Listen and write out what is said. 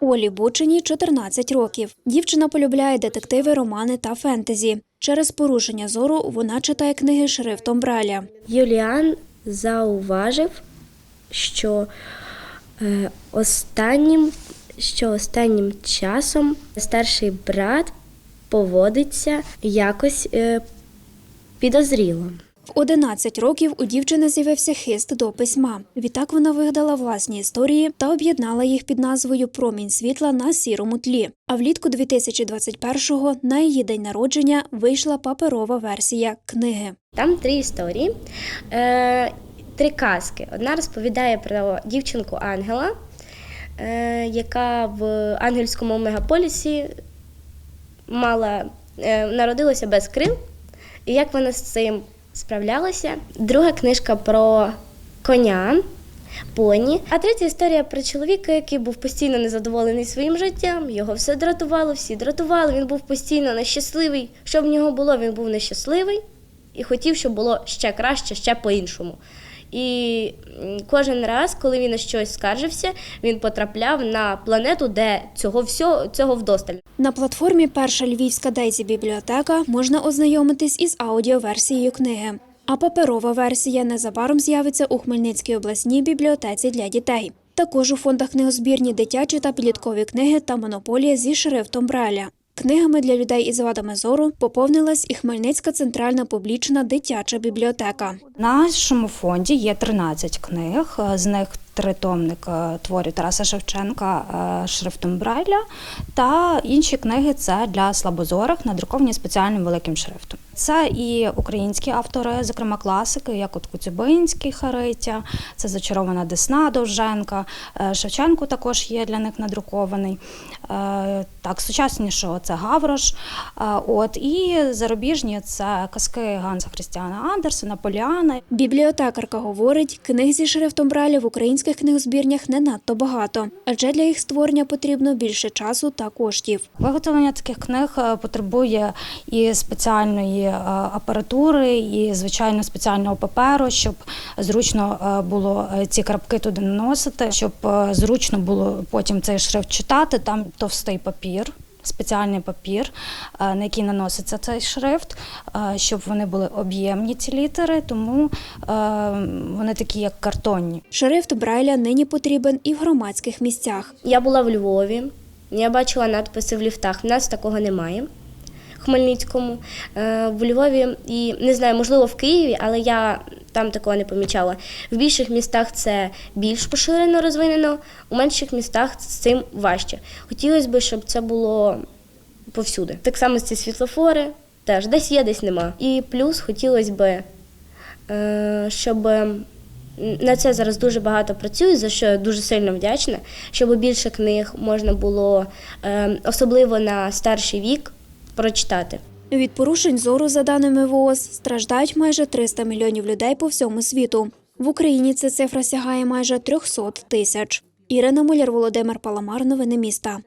Олі Бучині 14 років. Дівчина полюбляє детективи, романи та фентезі. Через порушення зору вона читає книги шрифтом Браля. Юліан зауважив, що е, останнім, що останнім часом старший брат поводиться якось е, підозріло. В 11 років у дівчини з'явився хист до письма. Відтак вона вигадала власні історії та об'єднала їх під назвою Промінь світла на сірому тлі. А влітку 2021-го на її день народження вийшла паперова версія книги. Там три історії, е, три казки. Одна розповідає про дівчинку Ангела, е, яка в ангельському мегаполісі мала, е, народилася без крил, і як вона з цим справлялася. Друга книжка про коня. Поні. А третя історія про чоловіка, який був постійно незадоволений своїм життям. Його все дратувало, всі дратували. Він був постійно нещасливий. Що в нього було, він був нещасливий і хотів, щоб було ще краще, ще по-іншому. І кожен раз, коли він на щось скаржився, він потрапляв на планету, де цього всього цього вдосталь. На платформі Перша Львівська Дейзі бібліотека можна ознайомитись із аудіоверсією книги. А паперова версія незабаром з'явиться у Хмельницькій обласній бібліотеці для дітей. Також у фондах книгозбірні дитячі та підліткові книги та монополія зі шрифтом Браля. Книгами для людей із вадами зору поповнилась і Хмельницька центральна публічна дитяча бібліотека. В нашому фонді є 13 книг, е, з них тритомник е, творів Тараса Шевченка е, шрифтом Брайля, та інші книги це для слабозорих, надруковані спеціальним великим шрифтом. Це і українські автори, зокрема класики, як от Коцюбинський Харитя, це зачарована Десна Довженка. Е, Шевченко також є для них надрукований. Е, Так, сучаснішого це Гаврош. Е, От і зарубіжні це казки Ганса Христіана Андерсена, Поліана. Бібліотекарка говорить, книг зі шрифтом Браля в українських книгозбірнях не надто багато, адже для їх створення потрібно більше часу та коштів. Виготовлення таких книг потребує і спеціальної е, апаратури, і звичайно спеціального паперу, щоб зручно е, було е, ці крапки туди наносити, щоб зручно було потім цей шрифт читати. Там товстий папір. Спеціальний папір, на який наноситься цей шрифт, щоб вони були об'ємні ці літери, тому вони такі, як картонні. Шрифт Брайля нині потрібен і в громадських місцях. Я була в Львові, я бачила надписи в ліфтах. В нас такого немає. Хмельницькому, Е, в Львові і не знаю, можливо, в Києві, але я там такого не помічала. В більших містах це більш поширено розвинено, у менших містах з цим важче. Хотілося б, щоб це було повсюди. Так само ці світлофори теж десь є, десь нема. І плюс хотілося б, е, щоб на це зараз дуже багато працюють, за що я дуже сильно вдячна, щоб більше книг можна було, е, особливо на старший вік, прочитати. Від порушень зору, за даними ВООЗ, страждають майже 300 мільйонів людей по всьому світу. В Україні ця цифра сягає майже 300 тисяч. Ірина Муляр, Володимир Паламар. Новини міста.